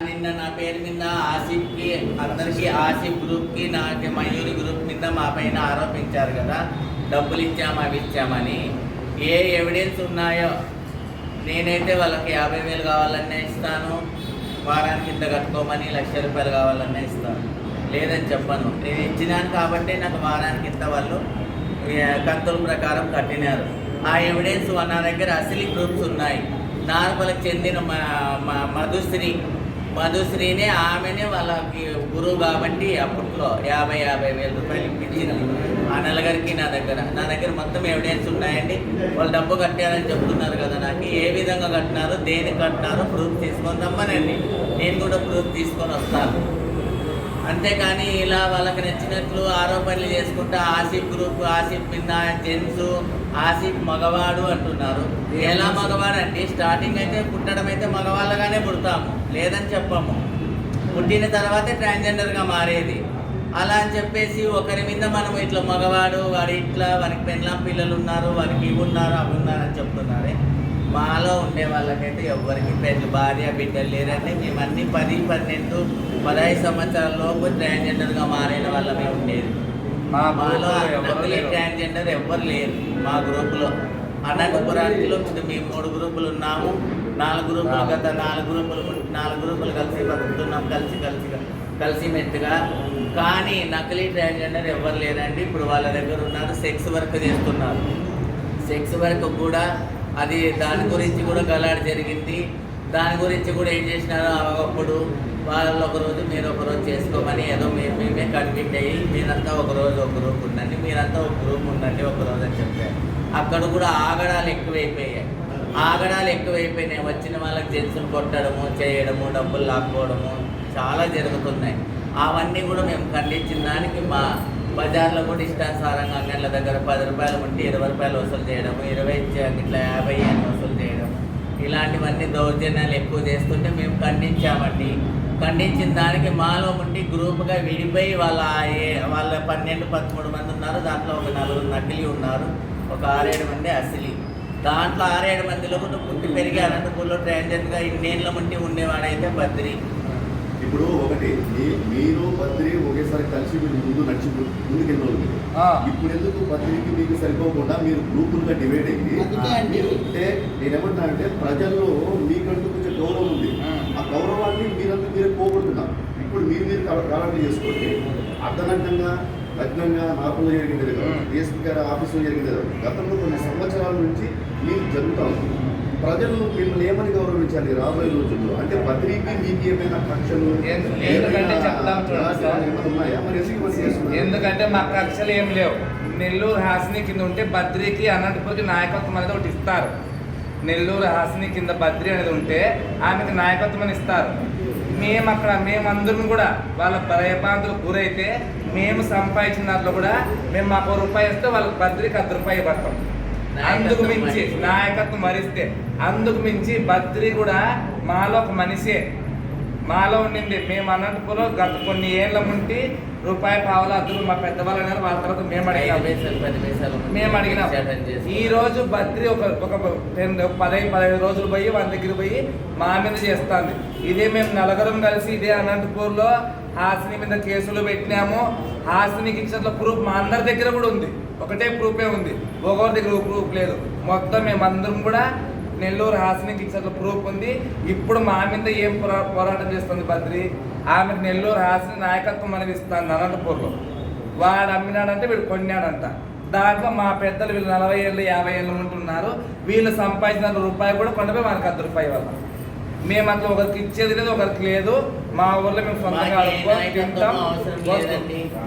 నిన్న నా పేరు మీద ఆసిఫ్కి అందరికి ఆసిఫ్ గ్రూప్కి నాకు మయూరి గ్రూప్ మీద మా పైన ఆరోపించారు కదా. డబ్బులు ఇచ్చామా అవి ఇచ్చామని ఏ ఎవిడెన్స్ ఉన్నాయో నేనైతే వాళ్ళకి యాభై వేలు కావాలన్నా ఇస్తాను. వారానికి ఇంత కట్టుకోమని లక్ష రూపాయలు కావాలన్నా ఇస్తాను. లేదని చెప్పను. నేను ఇచ్చినాను కాబట్టి నాకు వారానికి ఇంత వాళ్ళు కంతుల ప్రకారం కట్టినారు. ఆ ఎవిడెన్స్ నా దగ్గర అసలు ప్రూఫ్స్ ఉన్నాయి. నార్మల్కి చెందిన మా మా మధుశ్రీ మధుశ్రీనే ఆమెనే వాళ్ళకి గురువు కాబట్టి అప్పట్లో యాభై యాభై వేల రూపాయలు ఇప్పించింది ఆ నలుగురికి నా దగ్గర నా దగ్గర మొత్తం ఎవిడెన్స్ ఉన్నాయండి. వాళ్ళు డబ్బు కట్టారని చెప్తున్నారు కదా నాకు. ఏ విధంగా కట్టినారో దేనికి కట్టినారో ప్రూఫ్ తీసుకొని రమ్మనండి. నేను కూడా ప్రూఫ్ తీసుకొని వస్తాను. అంతేకాని ఇలా వాళ్ళకి నచ్చినట్లు ఆరోపణలు చేసుకుంటా ఆసిఫ్ గ్రూప్ ఆసిఫ్ మీద జెంట్స్ ఆసిఫ్ మగవాడు అంటున్నారు. ఎలా మగవాడు అంటే స్టార్టింగ్ అయితే పుట్టడం అయితే మగవాళ్ళగానే పుడతాము. లేదని చెప్పము. పుట్టిన తర్వాతే ట్రాన్స్జెండర్గా మారేది. అలా అని చెప్పేసి ఒకరి మీద మనం ఇట్లా మగవాడు వాడు ఇట్లా వానికి పెళ్ళాం పిల్లలు ఉన్నారు వానికి ఇవి ఉన్నారు అవి ఉన్నారు అని చెప్తున్నారే. మాలో ఉండే వాళ్ళకైతే ఎవరికి పెద్ద భార్య బిడ్డలు లేరంటే మేము అన్ని పది పన్నెండు పదహైదు సంవత్సరాల లోపు ట్రాన్స్జెండర్గా మారిన వాళ్ళమే ఉండేది. మా మాలో లేరు. ట్రాన్స్జెండర్ ఎవ్వరు లేరు మా గ్రూపులో. అనంతపురానికి మేము మూడు గ్రూపులు ఉన్నాము. నాలుగు గ్రూపులు గత నాలుగు గ్రూపులు నాలుగు గ్రూపులు కలిసి బతుకుతున్నాం కలిసి కలిసి కలిసి మెట్టుగా కానీ నకిలీ ట్రాన్స్జెండర్ ఎవరు లేరండి. ఇప్పుడు వాళ్ళ దగ్గర ఉన్నారు సెక్స్ వర్క్ చేస్తున్నారు. సెక్స్ వర్క్ కూడా అది దాని గురించి కూడా గలాడు జరిగింది. దాని గురించి కూడా ఏం చేసినారో అప్పుడు వాళ్ళు ఒక రోజు మీరు ఒక రోజు చేసుకోమని ఏదో మేము మేమే కన్విట్ అయ్యి మీరంతా ఒక రోజు ఒక గ్రూప్ ఉండండి మీరంతా ఒక గ్రూప్ ఉండండి ఒక రోజు అని చెప్పారు. అక్కడ కూడా ఆగడాలు ఎక్కువైపోయాయి. ఆగడాలు ఎక్కువైపోయినాయి. వచ్చిన వాళ్ళకి జెన్సులు కొట్టడము చేయడము డబ్బులు లాక్కోవడము చాలా జరుగుతున్నాయి. అవన్నీ కూడా మేము ఖండించిన దానికి మా బజార్లో కూడా ఇష్టానుసారంగా అంగళ్ళ దగ్గర పది రూపాయలు ఉంటే ఇరవై రూపాయలు వసూలు చేయడము ఇరవై ఇట్లా యాభై అని వసూలు చేయడం ఇలాంటివన్నీ దౌర్జన్యాలు ఎక్కువ చేస్తుంటే మేము ఖండించామండి. ఖండించిన దానికి మాలో ఉండి గ్రూప్గా విడిపోయి వాళ్ళ ఏ- వాళ్ళ పన్నెండు పదమూడు మంది ఉన్నారు. దాంట్లో ఒక నలుగురు నకిలీ ఉన్నారు. ఒక ఆరేడు మంది అసలి. దాంట్లో ఆరేడు మందిలో కూడా పుట్టి పెరిగి అనంతపూర్లో ట్రాన్జెంట్గా ఇన్నేళ్ళ ఉండి ఉండేవాడైతే బద్రి. ఇప్పుడు ఒకటి మీరు బద్రి ఒకేసారి కలిసి మీరు ముందు నడిచి ముందుకెళ్ళిన మీరు. ఇప్పుడు ఎందుకు బద్రికి మీకు సరిపోకుండా మీరు గ్రూపులుగా డివైడ్ అయ్యి. మీరు అంటే నేనేమంటున్నానంటే ప్రజల్లో మీకంటూ కొంచెం గౌరవం ఉంది. ఆ గౌరవాన్ని మీరంతా మీరే పోగొడుతున్నారు ఇప్పుడు మీరు మీరు కావాలంటే చేసుకోండి అర్ధనగ్నంగా లగ్నంగా నార్మల్గా జరిగింది కదా. డిఎస్పీ గారి ఆఫీసులో జరిగింది కదా గతంలో కొన్ని సంవత్సరాల నుంచి మీకు జరుగుతూ ఉంది ప్రజలు మిమ్మల్ని ఏమని గౌరవించాలి రాబోయే రోజుల్లో? అంటే బద్రీకి మీకు ఏమైనా కక్షలు ఎందుకంటే మా కక్షలు ఏం లేవు. నెల్లూరు హాసిని కింద ఉంటే బద్రికి అనంతపురికి నాయకత్వం అనేది ఒకటి ఇస్తారు. నెల్లూరు హాసిని కింద బద్రి అనేది ఉంటే ఆమెకి నాయకత్వం అని ఇస్తారు. మేము అక్కడ మేమందరం కూడా వాళ్ళ భయభ్రాంతులకు గురైతే మేము సంపాదించిన దాంట్లో కూడా మేము మాకు రూపాయి ఇస్తే వాళ్ళకి బద్రికి అర్ధ రూపాయి పడతాం అందుకు మించి. నాయకత్వం మరిస్తే అందుకు మించి బద్రి కూడా మాలో ఒక మనిషే. మాలో ఉండింది. మేము అనంతపురం గత కొన్ని ఏళ్ళ ముంటి రూపాయి పావులు అద్దరు మా పెద్దవాళ్ళు అన్నారు వాళ్ళ తర్వాత మేము పైసలు మేము అడిగినాం. ఈ రోజు బద్రి ఒక ఒక టెన్ పదహైదు పదహైదు రోజులు పోయి వాళ్ళ దగ్గర పోయి మా మీద చేస్తుంది. ఇదే మేము నలుగురం కలిసి ఇదే అనంతపూర్లో హాసిని మీద కేసులు పెట్టినాము. హాసినికి ఇచ్చిన ప్రూఫ్ మా అందరి దగ్గర కూడా ఉంది. ఒకటే ప్రూఫే ఉంది. ఒకరి దగ్గర ప్రూఫ్ లేదు. మొత్తం మేమందరం కూడా నెల్లూరు హాసినికి ఇచ్చిన ప్రూఫ్ ఉంది. ఇప్పుడు మా మీద ఏం పోరాటం చేస్తుంది బద్రి? ఆమెకు నెల్లూరు హాసిని నాయకత్వం అనేది ఇస్తుంది అనంతపూర్లో. వాడు అమ్మినాడంటే వీడు కొన్నాడంట. దాంట్లో మా పెద్దలు వీళ్ళు నలభై ఏళ్ళు యాభై ఏళ్ళు ఉంటున్నారు. వీళ్ళు సంపాదించిన రూపాయి కూడా కొండపోయి మనకు అర్ధ రూపాయి వల్ల మేము అట్లా ఒకరికి ఇచ్చేది లేదు ఒకరికి లేదు. మా ఊర్లో మేము సొంతంగా మాకే అడుక్కొని నాయకత్వం తింటాం,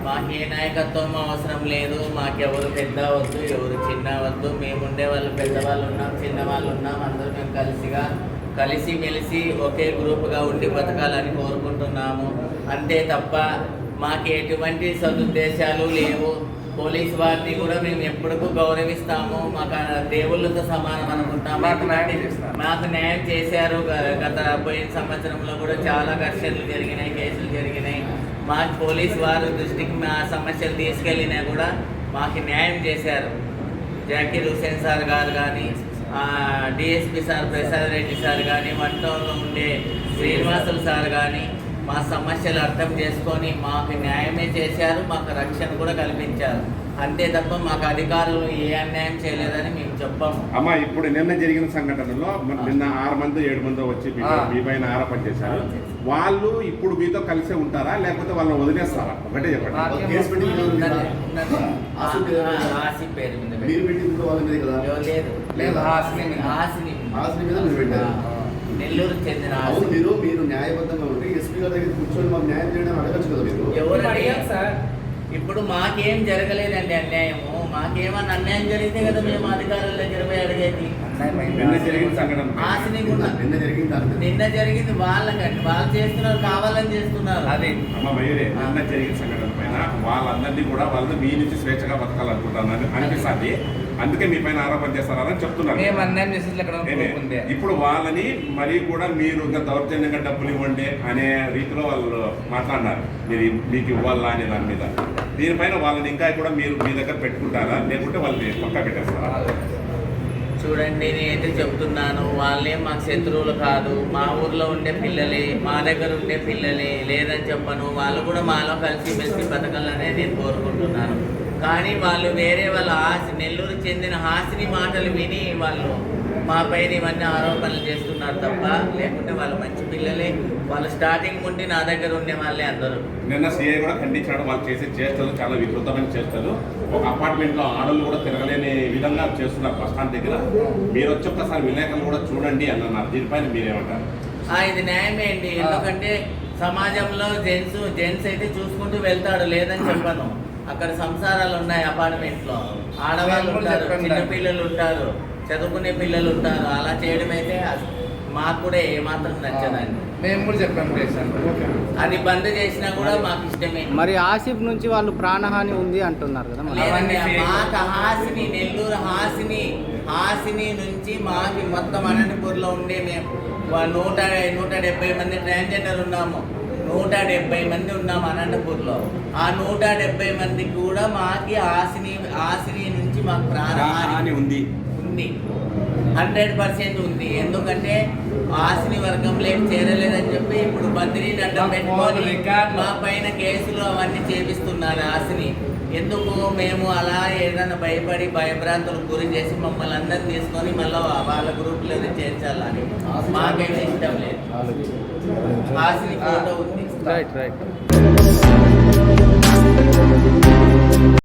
మాకే నాయకత్వం అవసరం లేదు. మాకెవరు పెద్ద వద్దు ఎవరు చిన్న వద్దు. మేము ఉండే వాళ్ళు పెద్దవాళ్ళు ఉన్నాం చిన్న వాళ్ళు ఉన్నాం. అందరూ మేము కలిసిగా కలిసి మెలిసి ఒకే గ్రూపుగా ఉండి బతకాలని కోరుకుంటున్నాము. అంతే తప్ప మాకు ఎటువంటి సదుద్దేశాలు లేవు. పోలీస్ వారిని కూడా మేము ఎప్పటికూ గౌరవిస్తాము. మాకు దేవుళ్ళతో సమానం అనుకుంటాము. మాకు న్యాయం చేస్తారు. మాకు న్యాయం చేశారు. గత పోయిన సంవత్సరంలో కూడా చాలా ఘర్షణలు జరిగినాయి కేసులు జరిగినాయి. మాకు పోలీస్ వారు దృష్టికి మా సమస్యలు తీసుకెళ్ళినా కూడా మాకు న్యాయం చేశారు. జాకీర్ హుసేన్ సార్ గారు కానీ DSP sir Prasad Reddy sir కానీ వన్ టౌన్లో ఉండే శ్రీనివాసులు సార్ కానీ మా సమస్యలు అర్థం చేసుకొని మాకు న్యాయమే చేశారు మాకు రక్షణ కూడా కల్పించారు. అంతే తప్ప మాకు అధికారులు ఏ అన్యాయం చేయలేదని మేము చెప్పాము అమ్మ ఇప్పుడు నిన్న జరిగిన సంఘటనలో నిన్న ఆరు మంది ఏడు మంది వచ్చి మీ- పైన ఆరోపణ చేశారు. వాళ్ళు ఇప్పుడు మీతో కలిసే ఉంటారా? లేకపోతే వాళ్ళని వదిలేస్తారా? ఒకటే చెప్పండి. నెల్లూరు చెందిన. మీరు మీరు న్యాయబద్ధంగా ఉంటే గారి దగ్గర కూర్చొని మాకు న్యాయం చేయడం అడగచ్చు కదా మీరు? ఎవరు అడిగాం సార్? ఇప్పుడు మాకేం జరగలేదండి అన్యాయము. మాకేమన్నా అన్యాయం జరిగితే కదా మేము అధికారుల దగ్గర పోయి అడిగేది. నిన్న జరిగిన సంఘటన. నిన్న కూడా నిన్న జరిగింది వాళ్ళకండి వాళ్ళు చేస్తున్నారు కావాలని చేస్తున్నారు. అది అమ్మ మయూరే నిన్న జరిగిన సంఘటన పైన వాళ్ళందరినీ కూడా వాళ్ళు మీ నుంచి స్వేచ్ఛగా బతకాలనుకుంటున్నారు అనిపిస్తుంది. అందుకే మీ పైన ఆరోపణ చేస్తారని చెప్తున్నారు. ఇప్పుడు వాళ్ళని మరీ కూడా మీరు ఇంకా దౌర్జన్యంగా డబ్బులు ఇవ్వండి అనే రీతిలో వాళ్ళు మాట్లాడినారు. మీరు మీకు ఇవ్వాలా అనే దాని మీద. దీనిపైన వాళ్ళని ఇంకా కూడా మీరు మీ దగ్గర పెట్టుకుంటారా? లేకుంటే వాళ్ళని పక్కా పెట్టేస్తారా? చూడండి నేనైతే చెప్తున్నాను వాళ్ళే మాకు శత్రువులు కాదు. మా ఊర్లో ఉండే పిల్లలే మా దగ్గర ఉండే పిల్లలే లేదని చెప్పను. వాళ్ళు కూడా మాలో కలిసి మెలిసి బతకాలనే నేను కోరుకుంటున్నాను. కానీ వాళ్ళు వేరే వాళ్ళ హాసి నెల్లూరు చెందిన హాసిని మాటలు విని వాళ్ళు మా పైన ఇవన్నీ ఆరోపణలు చేస్తున్నారు తప్ప లేకుంటే వాళ్ళు మంచి పిల్లలే. వాళ్ళు స్టార్టింగ్ నుండి నా దగ్గర ఉండే వాళ్ళే అందరూ. నిన్న సీఐ కూడా ఖండించాడు వాళ్ళు చేసే చేష్టలు చాలా వికృతమైన చేష్టలు. ఒక అపార్ట్మెంట్లో ఆడలు కూడా తిరగలేని విధంగా చేస్తున్నారు బస్ స్టాండ్ దగ్గర. మీరు వచ్చి ఒక్కసారి విలేకరులు కూడా చూడండి అని అన్నారు. దీనిపైన మీరేమంటారు? ఆ, ఇది న్యాయమే అండి. ఎందుకంటే సమాజంలో జెంట్స్ జెంట్స్ అయితే చూసుకుంటూ వెళ్తాడు. లేదని చెప్పను. అక్కడ సంసారాలు ఉన్నాయి అపార్ట్మెంట్లో ఆడవాళ్ళు ఉంటారు చెప్పండి. చిన్న పిల్లలు ఉంటారు. చదువుకునే పిల్లలు ఉంటారు. అలా చేయడం అయితే మాకు కూడా ఏమాత్రం నచ్చదండి. మేము కూడా చెప్పాము అది బంద్ చేసినా కూడా మాకు ఇష్టమే. మరి ఆసిఫ్ నుంచి వాళ్ళు ప్రాణహాని ఉంది అంటున్నారు కదా. మాకు హాసిని నెల్లూరు హాసిని హాసిని నుంచి మాకి మొత్తం అనంతపూర్లో ఉండే మేము నూట నూట డెబ్బై మంది ట్రాన్స్జెండర్ ఉన్నాము. నూట డెబ్బై మంది ఉన్నాము అనంతపూర్లో. ఆ నూట డెబ్బై మందికి కూడా మాకి హాసిని హాసిని నుంచి మాకు ప్రాణహాని ఉంది. ఉంది. హండ్రెడ్ పర్సెంట్ ఉంది. ఎందుకంటే ఆశని వర్గంలోకి చేరలేదని చెప్పి ఇప్పుడు బద్రీని అడ్డం మాకు పెట్టుకొని. మా పైన కేసులు అవన్నీ చేపిస్తున్నారు ఆశని ఎందుకు మేము అలా ఏదైనా భయపడి భయభ్రాంతులకు గురి చేసి మమ్మల్ని అందరిని తీసుకొని మళ్ళీ వాళ్ళ గ్రూప్లోనే చేర్చాలని మాకేమి ఇష్టం లేదు. ఆశని ఫోటో ఉంది. Right right